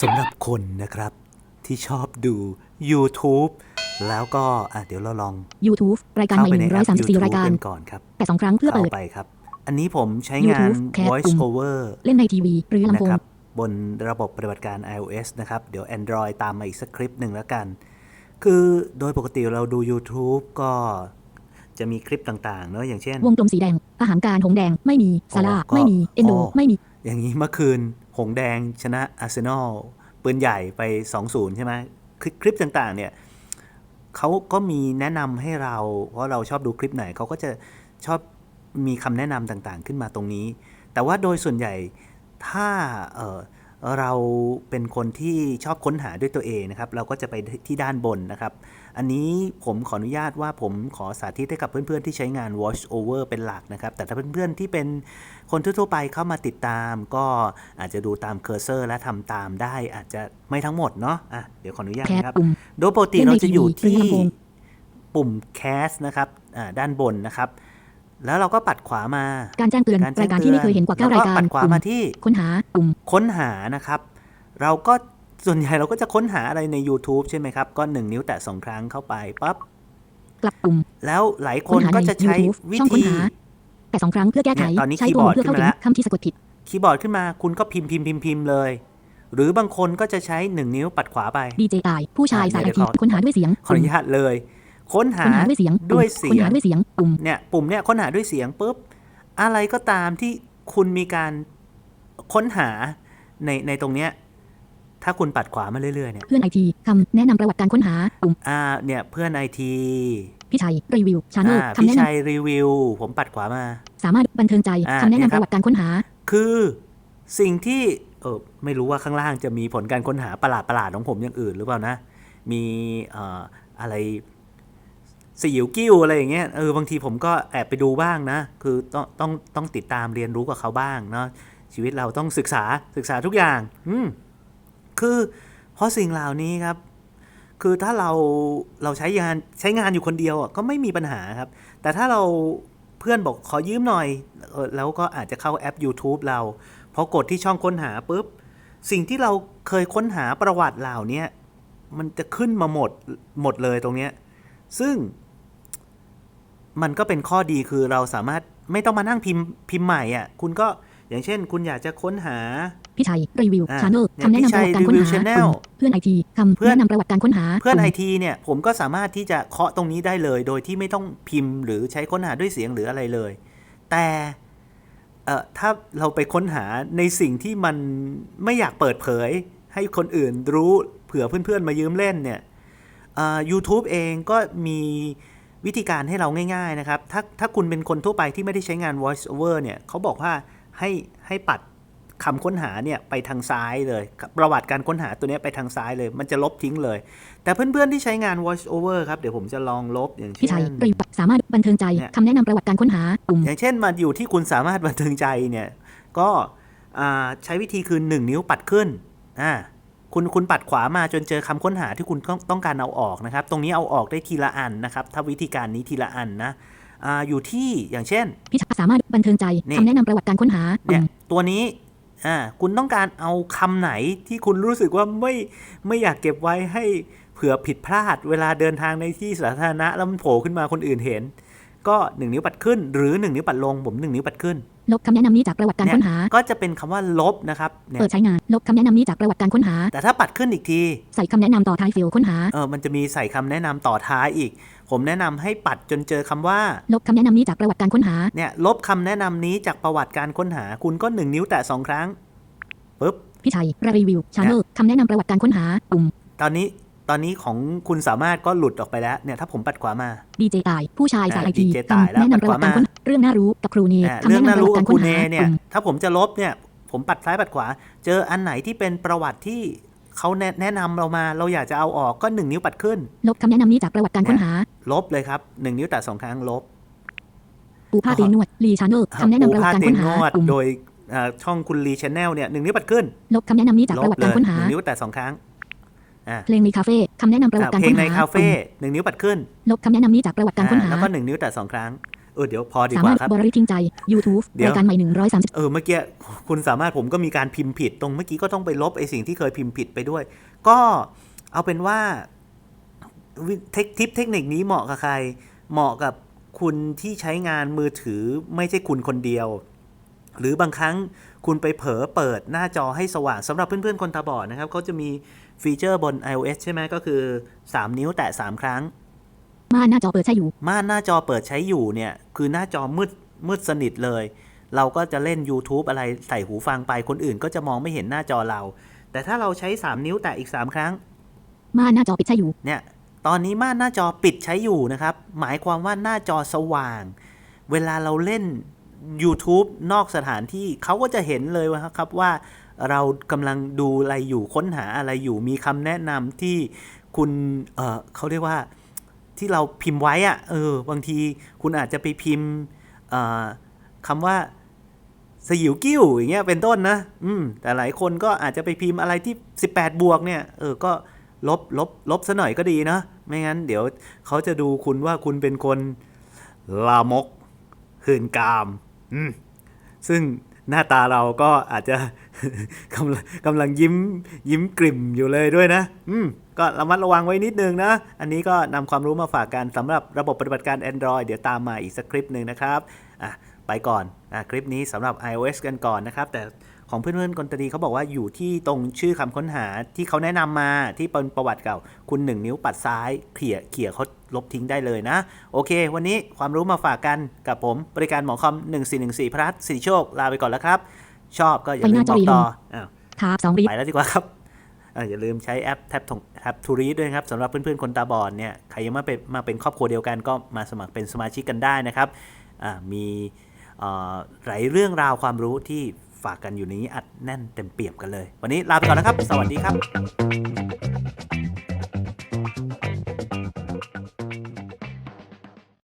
สำหรับคนนะครับที่ชอบดู YouTube แล้วก็อะเดี๋ยวเราลอง YouTube รายการเข้าใหม่ไปในแอป134 YouTube รายการกันก่อนครับแต่สองครั้งเพื่อเข้าเปิดไปครับ อันนี้ผมใช้งาน YouTube Cat Voice ปุ่ม Over เล่นในทีวี หรือนะลำโพคงรับบนระบบปฏิบัติการ iOS นะครับ เดี๋ยว Android ตามมาอีกสักคลิปหนึ่งแล้วกัน คือโดยปกติเราดู YouTube ก็จะมีคลิปต่างๆเนอะอย่างเช่น วงกลมสีแดงอาหารการหงแดงไม่มีซาร่าก็ไม่มีเอนโดอ๋อไม่มี อย่างนี้เมื่อคืน หงแดงชนะอาร์เซนอลปืนใหญ่ไป 2-0 ใช่ไหมคลิปต่างๆเนี่ยเขาก็มีแนะนำให้เรา เพราะเราชอบดูคลิปไหนเขาก็จะชอบมีคำแนะนำต่างๆ ขึ้นมาตรงนี้ แต่ว่าโดยส่วนใหญ่ถ้าเเราเป็นคนที่ชอบค้นหาด้วยตัวเองนะครับ เราก็จะไปที่ด้านบนนะครับ อันนี้ผมขออนุญาตว่าผมขอสาธิตให้กับเพื่อนๆ ที่ใช้งาน Voice Over เป็นหลักนะครับ แต่ถ้าเพื่อนๆ ที่เป็นคนทั่วๆไปเข้ามาติดตาม ก็อาจจะดูตามเคอร์เซอร์และทำตามได้อาจจะไม่ทั้งหมดเนาะอะเดี๋ยวขออนุญาตแคสนะครับปุ่มโดยปกติเล่นในเราจะอยู่ทีวีหรือที่ลำโพงปุ่ม Cast นะครับอ่าด้านบนนะครับแล้วเราก็ปัดขวามา การแจ้งเตือนการแจ้รางยการที่ไม่เคยเห็นกว่าเก้าแล้รายการปัดขวาปุ่มมาที่ค้นหาปุ่มค้นหานะครับ เราก็ ส่วนใหญ่เราก็จะค้นหาอะไรใน YouTube ใช่ไหมครับ ก็ 1 นิ้วแตะสองครั้งเข้าไปปั๊บกลับปุ่มแล้วหลายคค้นนหาก็ในจะใช้ YouTube วิช่องค้นธีหาแต่สองครั้งเพื่อแก้ไขเนี่ยตอนนี้ใช้คีย์ปุ่บอมร์ดเพื่อเข้าขึ้ถึนงมาแล้วคำที่สะกดผิดคีย์บอร์ดขึ้นมาคุณก็พิมพ์พิมพ์พิมพ์พิมพ์เลย หรือบางคนก็จะใช้1นิ้วปัดขวาไปดีเจไอผู้ชายอะสายเดี๋ไอยวทีขอค้นหาด้วยเสียงขออปุ่มนุญาตเลยค้นหาค้นหาด้วยเสียงปุ่มด้วยเสีค้นยหางด้วยเสียงปุ่มเนี่ยปุ่มเนี่ยค้นหาด้วยเสียงปุ๊บอะไรก็ตามที่คุณมีการค้นหาในในตรงเนี้ย ถ้าคุณปัดขวามาเรื่อยๆเนี่ยเพื่อนไอทีคำแนะนำประวัติการค้นหาปุ่มอ่าเนี่ยเพื่อนไอทีพี่ชัยรีวิวชาแนลอ่าคำพี่แนะนชัยรีวิว ผมปัดขวามาำสามารถบันเทิงใจอ่าคำแนะเนี่ยนำคปรับระวัติการค้นหา คือสิ่งที่เออไม่รู้ว่าข้างล่างจะมีผลการค้นหาประหลาดประหลาดๆของผมอย่างอื่นหรือเปล่านะ มีเอ่ออะไรสยิวกิ้วอะไรอย่างเงี้ยเออบางทีผมก็แอบไปดูบ้างนะ คือต้องต้องต้องติดตามเรียนรู้กับเขาบ้างเนาะชีวิตเราต้องศึกษาศึกษาทุกอย่าง อืม คือ เพราะสิ่งเหล่านี้ครับ คือถ้าเราเราใช้งานใช้งานอยู่คนเดียวอะก็ไม่มีปัญหาครับ แต่ถ้าเราเพื่อนบอกขอยืมหน่อย แล้วก็อาจจะเข้าแอป YouTube เราพอกดที่ช่องค้นหาปุ๊บ สิ่งที่เราเคยค้นหาประวัติเหล่านี้มันจะขึ้นมาหมดหมดเลยตรงเนี้ยซึ่งมันก็เป็นข้อดีคือเราสามารถไม่ต้องมานั่งพิมพ์พิมพ์ใหม่อะ คุณก็อย่างเช่น คุณอยากจะค้นหา พี่ชัยรีวิวอ่าชาแนลเนี่ยคำแนะนำพี่ปชัระยวัติการค้นรีวิวหา Channel ปุ่มเพื่อนไอทีคำเพื่อนแนะนำประวัติการค้นหาเพื่อนปุ่ไอมทีเนี่ยผมก็สามารถที่จะเคาะตรงนี้ได้เลย โดยที่ไม่ต้องพิมพ์ หรือใช้ค้นหาด้วยเสียงหรืออะไรเลย แต่เอ่อถ้าเราไปค้นหาในสิ่งที่มันไม่อยากเปิดเผย ให้คนอื่นรู้เผื่อเพื่อนๆมายืมเล่นเนี่ยเอ่อ YouTube เองก็มีวิธีการให้เราง่ายๆนะครับ ถ้าถ้าคุณเป็นคนทั่วไปที่ไม่ได้ใช้งาน voice over เนี่ยเขาบอกว่าให้ให้ปัด คำค้นหาเนี่ยไปทางซ้ายเลย ประวัติการค้นหาตัวเนี้ยไปทางซ้ายเลย มันจะลบทิ้งเลย แต่เพื่อนๆที่ใช้งาน voice over ครับ เดี๋ยวผมจะลองลบอย่างพี่เช่ชัยนรีวิวสามารถบันเทิงใจเนี่ยคำแนะนำประวัติการค้นหาปุ่มอย่างเช่นมาอยู่ที่คุณสามารถบันเทิงใจเนี่ยก็อ่าใช้วิธีคือ 1 นิ้วปัดขึ้นอ่าคุณคุณปัดขวามาจนเจอคำค้นหาที่คุณต้องต้องการเอาออกนะครับ ตรงนี้เอาออกได้ทีละอันนะครับ ถ้าวิธีการนี้ทีละอันนะอ่าอยู่ที่อย่างเช่นพี่ชัยสามารถบันเทิงใจนี่คำแนะนำประวัติการค้นหาเนี่ปุ่ยมตัวนี้ อ่าคุณต้องการเอาคำไหนที่คุณรู้สึกว่าไม่ไม่อยากเก็บไว้ให้เผื่อผิดพลาด เวลาเดินทางในที่สาธารณะแล้วมันโผล่ขึ้นมาคนอื่นเห็น ก็1นิ้วปัดขึ้น หรือ1นิ้วปัดลงผม1นิ้วปัดขึ้น ลบคำแนะนำนี้จากประวัติการเนี่ยค้นหา ก็จะเป็นคำว่าลบนะครับเนี่ยเปิดใช้งานลบคำแนะนำนี้จากประวัติการค้นหา แต่ถ้าปัดขึ้นอีกที ใส่คำแนะนำต่อท้ายฟิลค้นหาเออมันจะมีใส่คำแนะนำต่อท้ายอีก ผมแนะนำให้ปัดจนเจอคำว่า ลบคำแนะนำนี้จากประวัติการค้นหา เนี่ยลบคำแนะนำนี้จากประวัติการค้นหา คุณก็ 1 นิ้วแตะสองครั้งปุ๊บพี่ชัยรีวิวชาแนลคำแนะนำประวัติการค้นหาปุ่มตอนนี้ตอนนี้ของคุณสามารถก็หลุดออกไปแล้วเนี่ยถ้าผมปัดขวามาดีเจตายผู้ชายสายไออ่าที DJ ตายแล้วคำแนะนำประวัติการค้นเรื่องน่ารู้กับครูเนอ่าคำเรื่องแนะน่านำประรู้วัติกักาบรคุค้ณนเนหาเนี่ยปุ่มถ้าผมจะลบเนี่ยผมปัดซ้ายปัดขวา เจออันไหนที่เป็นประวัติที่เขาแนะแนะนำเรามาเราอยากจะเอาออกก็1นิ้วปัดขึ้น ลบคำแนะนำนี้จากประวัติการค้นหา ลบเลยครับ1นิ้วแตะสองครั้งลบปูผ้าตีนวดลีชาแนลคำแนะนำประวัติการค้นหาปูผ้เตียงนวดปุ่มโดยเอ่อช่องคุณรีชแนลเนี่ยหนึ่งนิ้วปัดขึ้น ลบคำแนะนำนี้จากลประบวัติเลการยค้นหหานึ่งนิ้วแตะสองครั้งอ่าเพลงในคาเฟ่คำแนะนำประวัติการเพลค้งนในหาคาเฟ่ปุ่มหนึ่งนิ้วปัดขึ้น ลบคำแนะนำนี้จากประวัติการค้นหาอ่าแล้วก็หนึ่งนิ้วแตะสองครั้งอเดี๋ยวพอดีสากว่ามารถครับบริทิ้งใจ YouTube เดี๋ยวรายการใหม่130เออเมื่อกี้คุณสามารถผมก็มีการพิมพ์ผิด ตรงเมื่อกี้ก็ต้องไปลบไอ้สิ่งที่เคยพิมพ์ผิดไปด้วย ก็เอาเป็นว่าวิ เทคทิปเทคนิคนี้เหมาะกับใคร เหมาะกับคุณที่ใช้งานมือถือไม่ใช่คุณคนเดียว หรือบางครั้งคุณไปเผลอเปิดหน้าจอให้สว่างสำหรับเพื่อนๆคนตาบอดนะครับเขาจะมีฟีเจอร์บน iOS ใช่ไหมก็คือ 3 นิ้วแตะ 3 ครั้ง ม่านหน้าจอเปิดใช้อยู่ ม่านหน้าจอเปิดใช้อยู่เนี่ย คือหน้าจอมืดมืดสนิทเลย เราก็จะเล่น YouTube อะไรใส่หูฟังไปคนอื่นก็จะมองไม่เห็นหน้าจอเรา แต่ถ้าเราใช้ 3 นิ้วแต่อีก 3 ครั้ง ม่านหน้าจอปิดใช้อยู่ เนี่ย ตอนนี้ม่านหน้าจอปิดใช้อยู่นะครับ หมายความว่าหน้าจอสว่าง เวลาเราเล่น YouTube นอกสถานที่เขาก็จะเห็นเลยว่าครับว่าเรากำลังดูอะไรอยู่ค้นหาอะไรอยู่มีคำแนะนำที่คุณเเขาเรียกว่าที่เราพิมพ์ไว้อะเออบางทีคุณอาจจะไปพิมพ์คำว่าสยิวกิ้วอย่างเงี้ยเป็นต้นนะ อืมแต่หลายคนก็อาจจะไปพิมพ์อะไรที่ 18 บวกเนี่ย เออ ก็ ลบลบลบซะหน่อยก็ดีนะ ไม่งั้นเดี๋ยวเขาจะดูคุณว่าคุณเป็นคนลามกหื่นกามอืมซึ่งหน้าตาเราก็อาจจะกำลังกำลังยิ้มยิ้มกลิ่มอยู่เลยด้วยนะ อืม ก็ระมัดระวังไว้นิดนึงนะ อันนี้ก็นำความรู้มาฝากกันสำหรับระบบปฏิบัติการ Android เดี๋ยวตามมาอีกสักคลิปหนึ่งนะครับ อะ ไปก่อน อะ คลิปนี้สำหรับ iOS กันก่อนนะครับ แต่ ของเพื่อนๆกนตรีเขาบอกว่าอยู่ที่ตรงชื่อคำค้นหาที่เขาแนะนำมาที่เป็นประวัติเก่า คุณหนึ่งนิ้วปัดซ้ายเขี่ยเขี่ยเขาลบทิ้งได้เลยนะ โอเค วันนี้ความรู้มาฝากกันกับผมบริการหมอคอม 1414 พรัสสิริโชค ลาไปก่อนแล้วครับ ชอบก็อย่าลืมบอกต่ออ้าวทาบ2รีไปแล้วดีกว่าครับอ่ออย่าลืมใช้แอปแท็บแท็บทูรีด้วยครับสำหรับเพื่อนๆคนตาบอดเนี่ยใครยังม่เป็นมาเป็นครอบครัวเดียวกันก็มาสมัครเป็นสมาชิกกันได้นะครับอ่ามีอ่อหลายเรื่องราวความรู้ที่ ฝากกันอยู่นนี้อัดแน่นเต็มเปี่ยมกันเลย วันนี้ลาไปก่อนนะครับ สวัสดีครับ